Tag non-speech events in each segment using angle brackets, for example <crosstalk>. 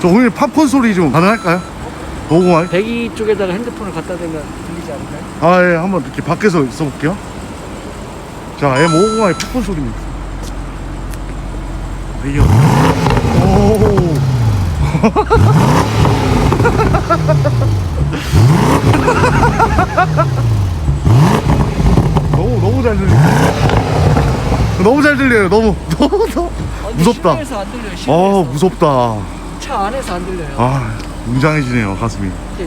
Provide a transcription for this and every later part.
저 오늘 팝콘 소리 좀 가능할까요? 오공아이? 배기 쪽에다가 핸드폰을 갖다 대면 들리지 않을까요? 아, 예, 한번 이렇게 밖에서 있어볼게요. 자, M550i 팝콘 소리입니다. 이게, 오. <laughs> 너무, 너무 잘 들려요. 너무 잘 <laughs> 들려요. 너무, 너무, 너무. 아, 무섭다. 실내에서 안 들려요. 아, 실내에서. 무섭다. 차 안에서 안 들려요. 아, 웅장해지네요, 가슴이. 이제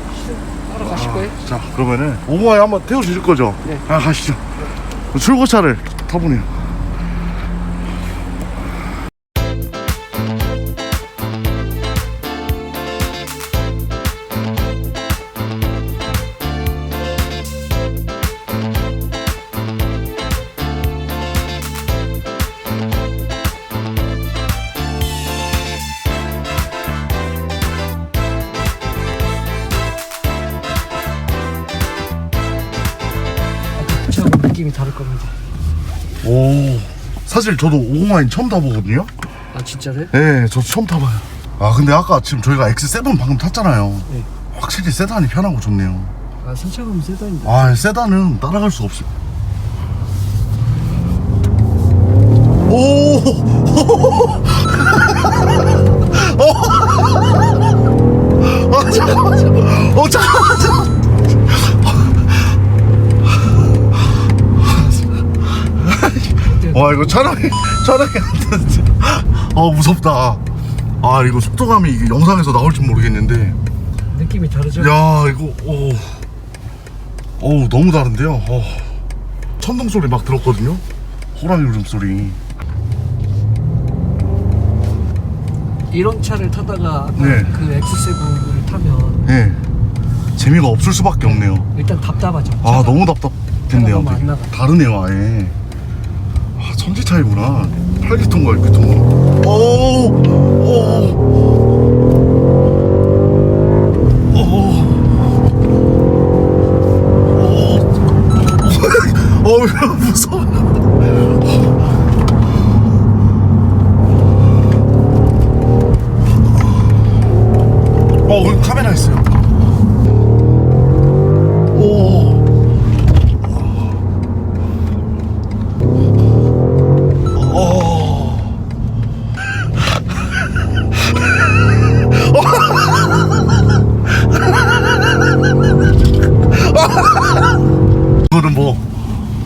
따라 가실 거예요? 자 그러면은 오모아이 한번 태워주실 거죠? 네. 아 가시죠 출고차를 타보네요 사실 저도 오모아이 처음 타보거든요 아 진짜로요? 네 저도 처음 타봐요 아 근데 아까 지금 저희가 X7 방금 탔잖아요 네. 확실히 세단이 편하고 좋네요 아 승차감은 세단인데. 아 세단은 따라갈 수 없어 오 <laughs> 와 이거 촬영이 촬영이 <laughs> 안 되는데 <laughs> 아 무섭다 아 이거 속도감이 이게 영상에서 나올지 모르겠는데 느낌이 다르죠? 야 이거 오 어우 너무 다른데요 어. 천둥 소리 막 들었거든요 호랑이 울음 소리 이런 차를 타다가 네. 그 X7을 타면 예 재미가 없을 수밖에 없네요 일단 답답하죠. 아 차가. 너무 답답했네요 차가 너무 안 나가. 다르네요 아예 아 천지 차이구나. 8기통과 6기통 오오 이거는 뭐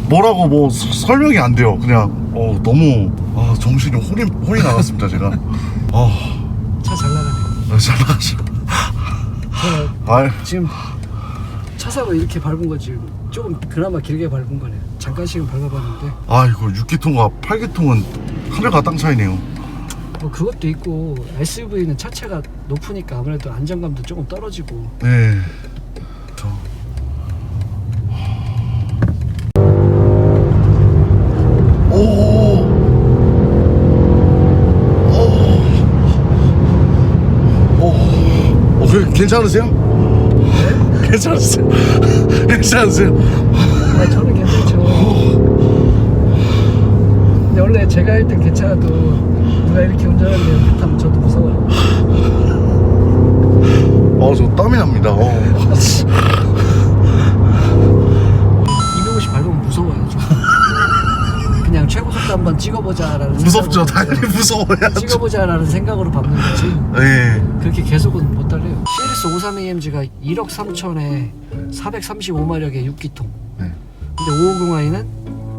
뭐라고 뭐 서- 설명이 안 돼요. 그냥 어 너무 아 정신이 혼이 혼이 나갔습니다 제가. 아차잘 나가네. 잘 나가죠. 제가 아 지금 차 사고 이렇게 밟은 거 지금 조금 그나마 길게 밟은 거네요. 잠깐씩은 밟아봤는데 아 이거 6기통과 8기통은 하늘과 땅 차이네요. 뭐 그것도 있고 SUV는 차체가 높으니까 아무래도 안정감도 조금 떨어지고 네. 괜찮으세요? <laughs> 괜찮으세요? <laughs> 괜찮으세요? 아, 저는 괜찮죠. 근데 원래 제가 할 땐 괜찮아도 누가 이렇게 운전하면 하면 저도 무서워요. 어, 저 땀이 납니다. 어. <laughs> 한번 찍어보자라는 무섭죠. 생각으로- 당연히 무서워야죠. 찍어보자라는 생각으로 밟는 거지. 네. 그렇게 계속은 못 달려요. CLS 532AMG가 1억 3천에 435마력의 6기통. 네. 근데 550i는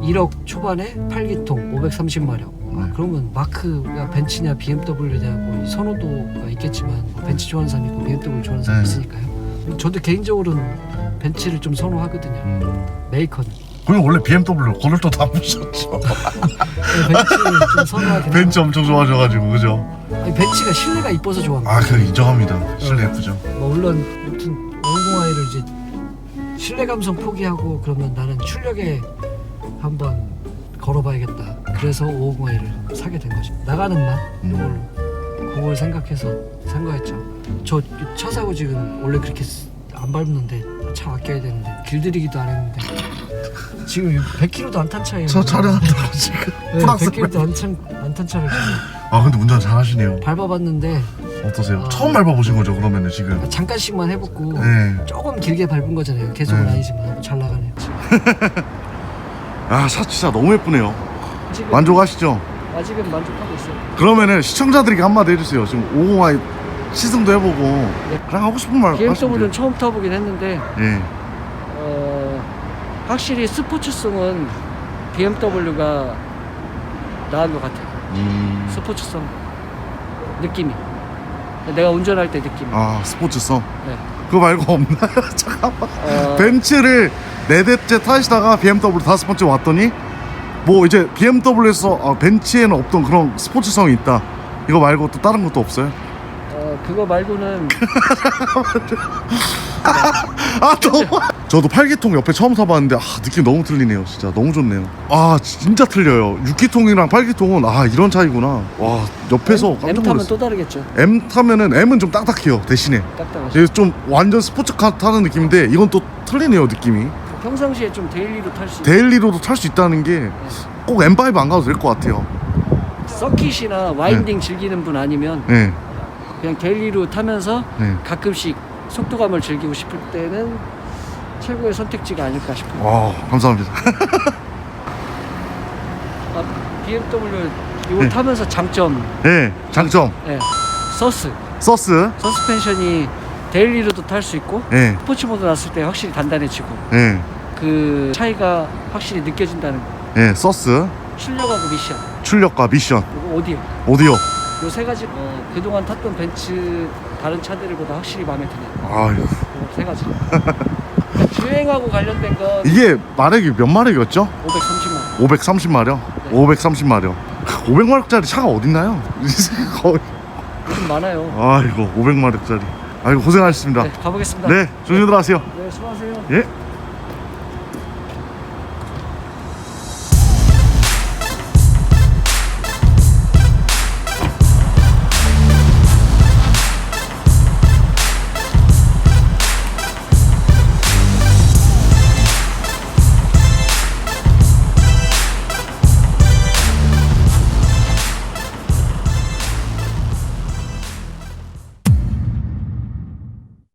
1억 초반에 8기통 530마력. 네. 그러면 마크가 벤츠냐 BMW냐 뭐 선호도가 있겠지만 뭐 벤츠 좋아하는 사람 있고 BMW 좋아하는 사람 네. 있으니까요. 저도 개인적으로는 벤츠를 좀 선호하거든요. 음. 메이커는. 그리고 원래 BMW 거들떠 다 보셨죠. 네, 벤츠를 좀 선호하긴 벤츠. 엄청 좋아하셔가지고 그죠? 아니, 벤츠가 실내가 이뻐서 좋아합니다. 아, 그 인정합니다. 실내 예쁘죠. 뭐 물론 아무튼 550i를 이제 실내 감성 포기하고 그러면 나는 출력에 한번 걸어봐야겠다. 그래서 550i를 사게 된 거죠. 나가는 맛 음. 그걸 그걸 생각해서 산 거였죠. 저 차 사고 지금 원래 그렇게 쓰- 안 밟는데 차 아껴야 되는데 길들이기도 안 했는데 지금 100km도 안 탄 차예요. 저 촬영한다고 지금 네, 프랑스 100km도 안탄 안 탄 차를 지금 아 근데 운전 잘하시네요 밟아봤는데 어떠세요? 아. 처음 밟아보신 거죠 그러면은 지금? 잠깐씩만 해봤고 네. 조금 길게 밟은 거잖아요. 계속은 네. 아니지만 잘 나가네요. <laughs> 아차 진짜 너무 예쁘네요. 아직은, 만족하시죠? 아직은 만족하고 있어요. 그러면은 시청자들에게 한마디 해주세요. 지금 50i 시승도 해보고 네. 그냥 하고 싶은 말 하시면 BMW는 돼요. 처음 타보긴 했는데 예. 어, 확실히 스포츠성은 BMW가 나은 것 같아요. 음. 스포츠성 느낌이. 내가 운전할 때 느낌이. 아 스포츠성. 네. 그거 말고 없나요? <laughs> 잠깐만. 어, 벤츠를 네 대째 타시다가 BMW 다섯 번째 왔더니 뭐 이제 BMW에서 아, 벤츠에는 없던 그런 스포츠성이 있다. 이거 말고 또 다른 것도 없어요? 어, 그거 말고는 <laughs> 아 너무 <laughs> 저도 8기통 옆에 처음 타봤는데 아 느낌 너무 틀리네요 진짜. 너무 좋네요. 아 진짜 틀려요. 6기통이랑 8기통은 아 이런 차이구나. 와 옆에서 M, 깜짝 M 타면 놀랐어. 또 다르겠죠. M 타면은 M은 좀 딱딱해요 대신에. 딱딱하죠. 이게 좀 완전 스포츠카 타는 느낌인데 이건 또 틀리네요 느낌이. 평상시에 좀 데일리로 탈 수 있는 데일리로도 탈 수 있다는 게 꼭 M5 안 가도 될 것 같아요. 서킷이나 와인딩 즐기는 분 아니면 네, 그냥 데일리로 타면서 네. 가끔씩 속도감을 즐기고 싶을 때는 최고의 선택지가 아닐까 싶어요. 와 감사합니다. 아, BMW 이거 네. 타면서 장점, 네 장점. 예, 서스, 서스? 서스펜션이 데일리로도 탈 수 있고 네, 스포츠 모드 났을 때 확실히 단단해지고 네, 그 차이가 확실히 느껴진다는 거. 네 서스. 출력하고 미션, 출력과 미션. 그리고 오디오. 오디오 요 세 가지 어, 그동안 탔던 벤츠 다른 차들보다 확실히 마음에 드네요. 아유 요세 가지. 그러니까 주행하고 관련된 건 이게 마력이 몇 마력이었죠? 530만. 530마력? 네. 530마력 500마력짜리 차가 어딨나요? 거의 요즘 많아요. 아이고 500마력짜리 아이고 고생하셨습니다 네, 가보겠습니다. 네 조심들 하세요 네, 수고하세요. 예